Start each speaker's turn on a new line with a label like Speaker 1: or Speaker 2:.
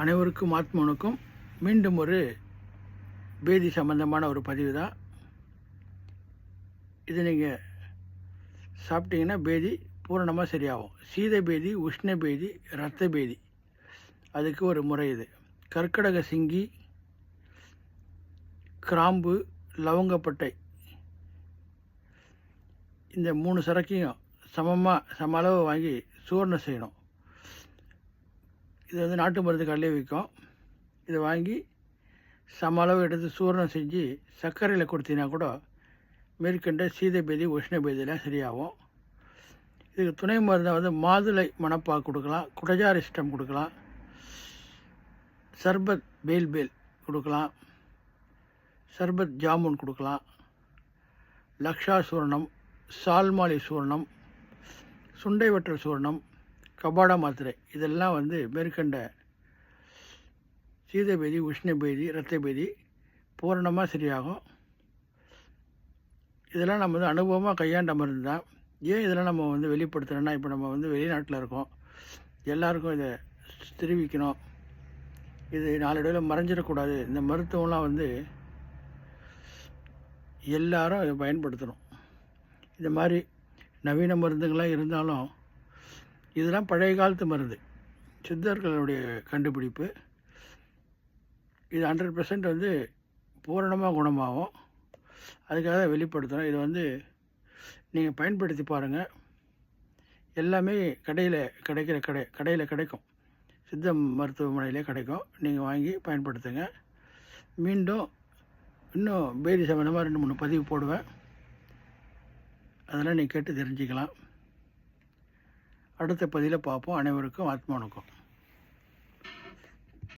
Speaker 1: அனைவருக்கும் ஆத்மனுக்கும் மீண்டும் ஒரு பேதி சம்பந்தமான ஒரு பதிவு தான் இது நீங்கள் சாப்பிட்டீங்கன்னா பேதி பூரணமாக சரியாகும். சீத பேதி உஷ்ண பேதி இரத்த பேதி. அதுக்கு ஒரு முறை இது. கற்கடக சிங்கி கிராம்பு லவங்கப்பட்டை. இந்த மூணு சரக்கையும் சமமாக சம அளவு வாங்கி சூர்ணம் செய்யணும். இது வந்து நாட்டு மருந்து கடையிலே விற்கும். இதை வாங்கி சம அளவு எடுத்து சூரணம் செஞ்சு சர்க்கரையில் கொடுத்தீங்கன்னா கூட மேற்கண்ட சீதபேதி உஷ்ணபேதியெல்லாம் சரியாகும். இதுக்கு துணை மருந்தை வந்து மாதுளை மணப்பாக்கு கொடுக்கலாம் குடஜாரிஷ்டம் கொடுக்கலாம் சர்பத் பேல் பேல் கொடுக்கலாம் சர்பத் ஜாமுன் கொடுக்கலாம் லக்ஷா சூர்ணம் சால்மாலி சூர்ணம் சுண்டை வற்றல் சூர்ணம் கபாடா மாத்திரை. இதெல்லாம் வந்து மேற்கண்ட சீதபேதி உஷ்ணபேதி இரத்தபேதி பூரணமாக சரியாகும். இதெல்லாம் நம்ம வந்து அனுபவமாக கையாண்ட மருந்து தான் ஏன் இதெல்லாம் நம்ம வந்து வெளிப்படுத்துகிறோன்னா இப்போ நம்ம வந்து வெளிநாட்டில் இருக்கோம். எல்லாருக்கும் இதை தெரிவிக்கணும். இது நாளடைவில் மறைஞ்சிடக்கூடாது. இந்த மருத்துவம்லாம் வந்து எல்லாரும் இதை பயன்படுத்தணும். இந்த மாதிரி நவீன மருந்துகள்லாம் இருந்தாலும் இதெல்லாம் பழைய காலத்து மருந்து. சித்தர்களுடைய கண்டுபிடிப்பு. இது ஹண்ட்ரட் பர்சன்ட் வந்து பூரணமாக குணமாகும். அதுக்காக தான் வெளிப்படுத்துகிறோம் இதை வந்து நீங்கள் பயன்படுத்தி பாருங்கள் எல்லாமே கடையில் கிடைக்கிற கடை கடையில் கிடைக்கும். சித்த மருத்துவமனையிலே கிடைக்கும். நீங்கள் வாங்கி பயன்படுத்துங்க. மீண்டும் இன்னும் பேரி சம்மந்தமாக ரெண்டு மூணு பதிவு போடுவேன். அதெல்லாம் நீங்கள் கேட்டு தெரிஞ்சுக்கலாம். அடுத்த பதிவில் பார்ப்போம். அனைவருக்கும் ஆத்மானுக்கும்.